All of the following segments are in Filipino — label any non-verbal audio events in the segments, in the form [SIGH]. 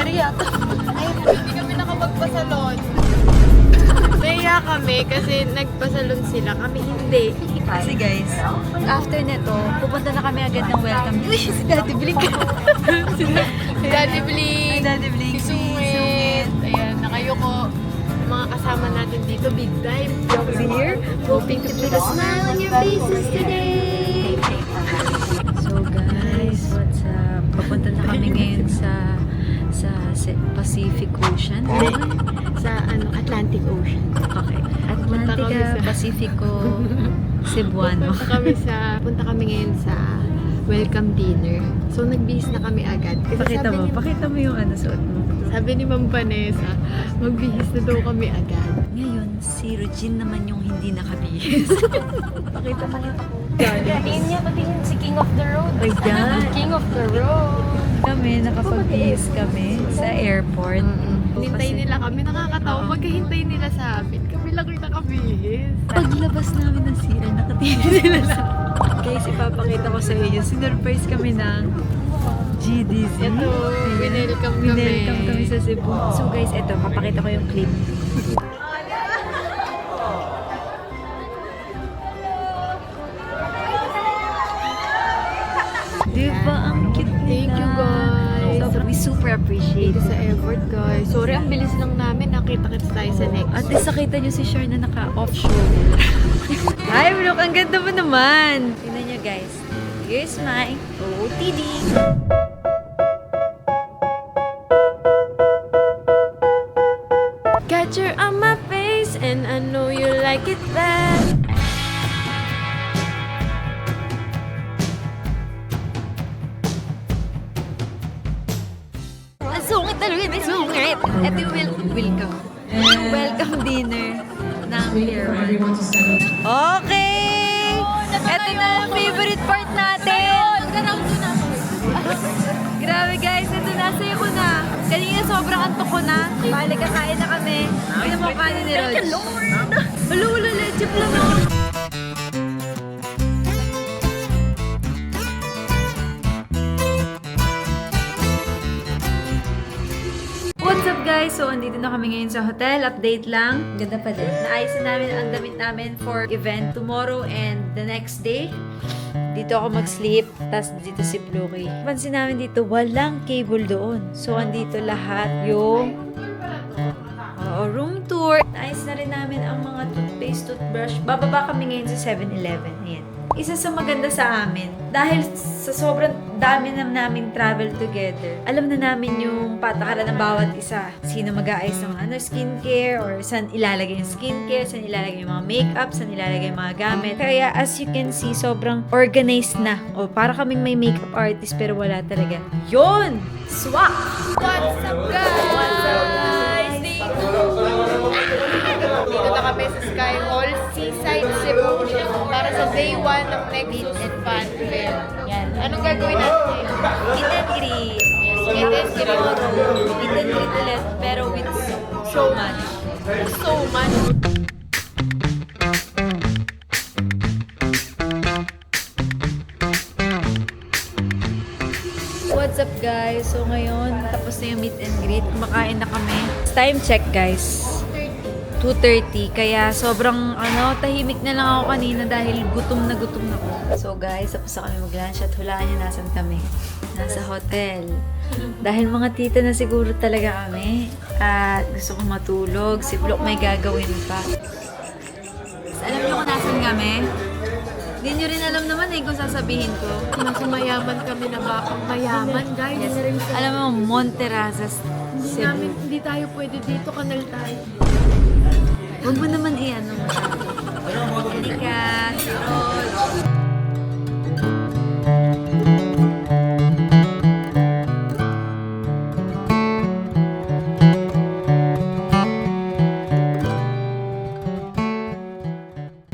Sorry yata. Hindi kami nakapagpasalon. Naiya kami kasi nagpasalon sila. Kami hindi. Kasi guys, after nito, pupunta na kami agad ng welcome. Uy, si Daddy Blink. [LAUGHS] Daddy Blink. Daddy Blink. Si Sungit. Ayan, nakayoko. Mga kasama natin dito, big time. Joke's here. Hoping to put a smile on your faces today. So guys, what's up? Papunta na kami ngayon sa Pacific Ocean. Sa ano, Atlantic Ocean. Okay. Atlantica, sa- Pacifico, [LAUGHS] Cebuano. Punta kami sa, punta kami ngayon sa welcome dinner. So, nagbihis na kami agad. Kasi Pakita mo, ni- pakita mo yung ano suot mo. Sabi ni Ma'am Vanessa, magbihis na daw kami agad. Ngayon, si Regine naman yung hindi nakabihis. [LAUGHS] pakita mo yung Tingin niya, patingin si King of the Road. Ayan. King of the road. Kami, nakapagbihis kami sa airport. Hintay nila kami, nakakatawa. Pagkahintay nila sa amin, kami lang yung nakabihis. Paglabas namin ng CR, nakatingin [LAUGHS] sila sa... Guys, ipapakita ko sa inyo. Sinurprise kami ng GDZ. Ito, winelcome kami. Winelcome kami sa Cebu. So guys, ito, papakita ko yung clip. At least nakita nyo si Shar na naka-off shoulder. [LAUGHS] Hi, look! Ang ganda mo naman! Tingnan nyo, guys. Here's my OOTD. Got your on my face and I know you like it bad. Ang sungit talaga, may sungit! Ito yung wel- welcome. [LAUGHS] Welcome dinner ng Pier 1. Okay! Ito na ang favorite part natin! [LAUGHS] Grabe guys, ito na, sayo ko na. Kanina sobrang antok ko na. Balik, kakain na kami. Kanin ni Rog. Thank Lord! Wala, wala, lechip lang So, andito na kami ngayon sa hotel. Update lang. Ganda pa din. Naayos na namin ang damit namin for event tomorrow and the next day. Dito ako mag-sleep. Tapos dito si Pluki. Pansin namin dito, walang cable doon. So, andito lahat yung Oo, room tour. Naayos na rin namin ang mga toothpaste, toothbrush. Bababa kami ngayon sa 7-Eleven. Ayan. Isa sa maganda sa amin, dahil sa sobrang dami na namin travel together, alam na namin yung patakaran ng bawat isa. Sino mag-aayos ng ano, skincare, or saan ilalagay yung skincare, saan ilalagay yung mga makeup, saan ilalagay yung mga gamit. Kaya as you can see, sobrang organized na. O, para kaming may makeup artist pero wala talaga. Yon! Swak! What's up, guys? Dito na kami sa Sky Hall, Seaside Cebu, para sa day 1 ng Nexus Fan Fair. Yan. Anong gagawin natin? Meet and greet. Meet and greet. Meet and greet ulit, pero with so, much. So much. What's up guys? So ngayon, tapos na yung meet and greet. Kumakain na kami. Time check guys. 2.30. Kaya sobrang ano, tahimik na lang ako kanina dahil gutom na gutom na ako. So guys, tapos na kami mag-lunch at hulaan niyo nasan kami. Nasa hotel. Dahil mga tita na siguro talaga kami. At gusto kong matulog. Si Block may gagawin pa. Alam niyo kung nasan kami? Hindi niyo rin alam naman eh kung sasabihin ko. Nasa mayaman kami na bakang mayaman, guys. Alam mo, Monterrazas, Hindi Cebu. namin, hindi tayo pwede dito, kanal tayo. Huwag mo naman masyado. Halika. Charot.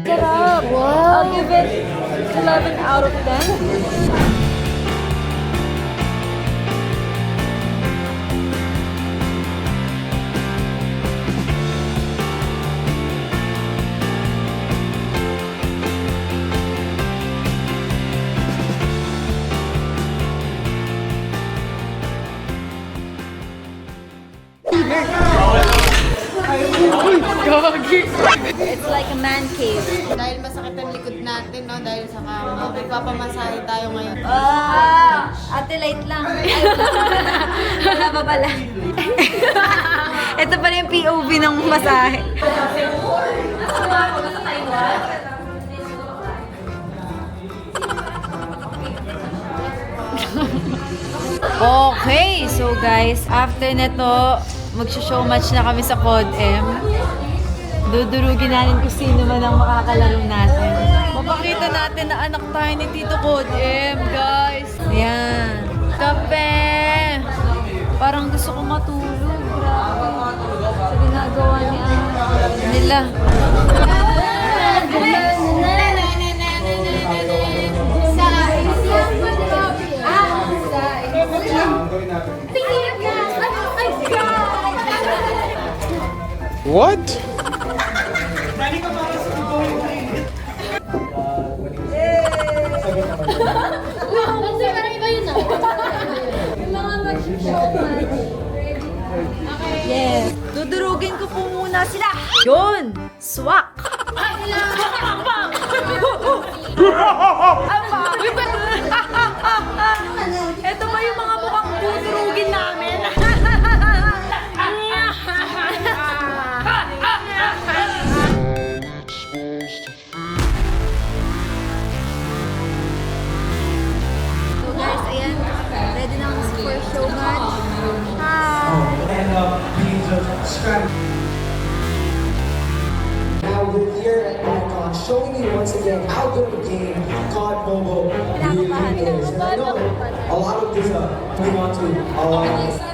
Sarap! Wow! I'll give it 11 out of 10. It's like a man cave. Dahil masakit ang likod natin, no? Dahil sa kama, magpapamasahe tayo ngayon. Ah, ate light lang. Ay, wala pa pala. Ito pala yung POV ng masahe. Okay, so guys, after neto, magsho-show match na kami sa Cod M. Dudurugin natin kung sino man ang makakalaro natin. Mapakita natin na anak tayo ni Tito Cod M, guys. Ayan. Kape! Parang gusto ko matulog. Grabe. Sa ginagawa ni ah, nila. What? Yes. Dudurugin ko po muna sila. Yun! Swak! Ito ba yung mga mukhang dudurugin namin? COD Mobile really is. I know a lot of this uh, we want to. Uh,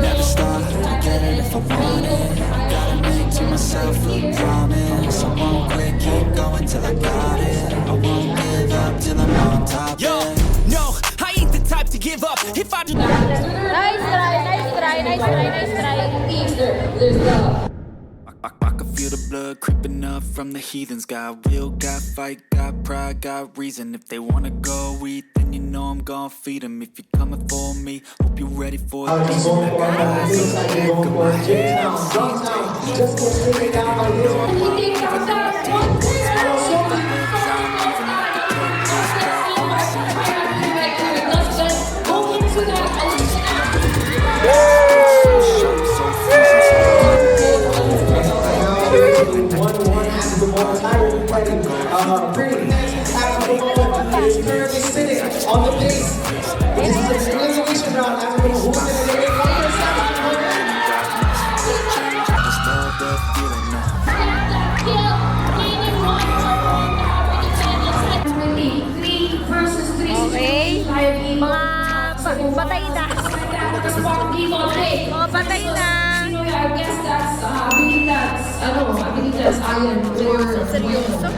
Never stop, get it if I want it Gotta make to myself a promise I won't quit, keep going till I got it I won't give up till I'm on top Yo, no, I ain't the type to give up If I just Nice try, nice try, nice try, nice try. I, I can feel the blood creeping up from the heathens. Got will, got fight, got pride, got reason. If they wanna go eat, then you know I'm gon' feed 'em. If you're coming for me, hope you're ready for I it was going for my big side, going for J-Town, Drumtown, just uh, Green. The ball, is currently sitting on the base. This is a elimination round, we who's gonna get it, one for seven. change, I just love the feeling now. Okay? Mga pa- patay na. Mga patay na. Seryoso?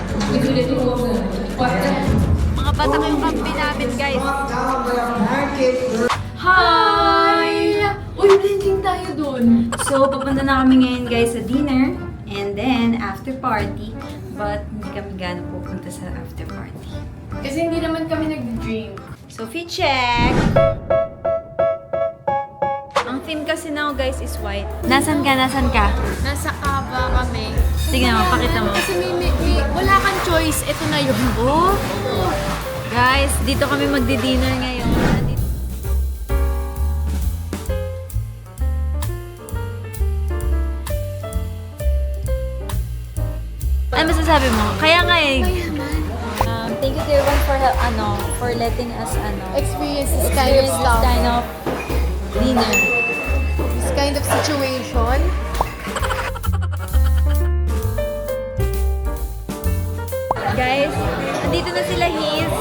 Mga batak yung kampi namin, guys. Hi! Uy, blending tayo dun. So, papunta na kami ngayon, guys, sa dinner. And then, after party. But, hindi kami gano'n pupunta sa after party. Kasi hindi naman kami nag-drink. So, fit check! Theme kasi now, guys, is white. Nasaan ka? Nasaan ka? Nasa Cava kami. Tingnan mo, pakita mo. Kasi may, may, may- wala kang choice. Ito na yun. Oh! Guys, dito kami magdi-dinner ngayon. Ano masasabi mo? Kaya nga eh. Um, thank you to everyone for hel- ano, for letting us ano, Experience this kind of experience this stuff. kind of dinner. Kind of situation. Guys, andito na sila Hiz.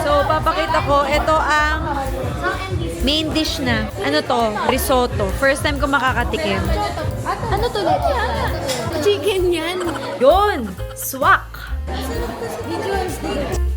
So, papakita ko, ito ang main dish na. Ano to? Risotto. First time ko makakatikim. Ano to? Chicken yan. Yun! Swak! Videos din.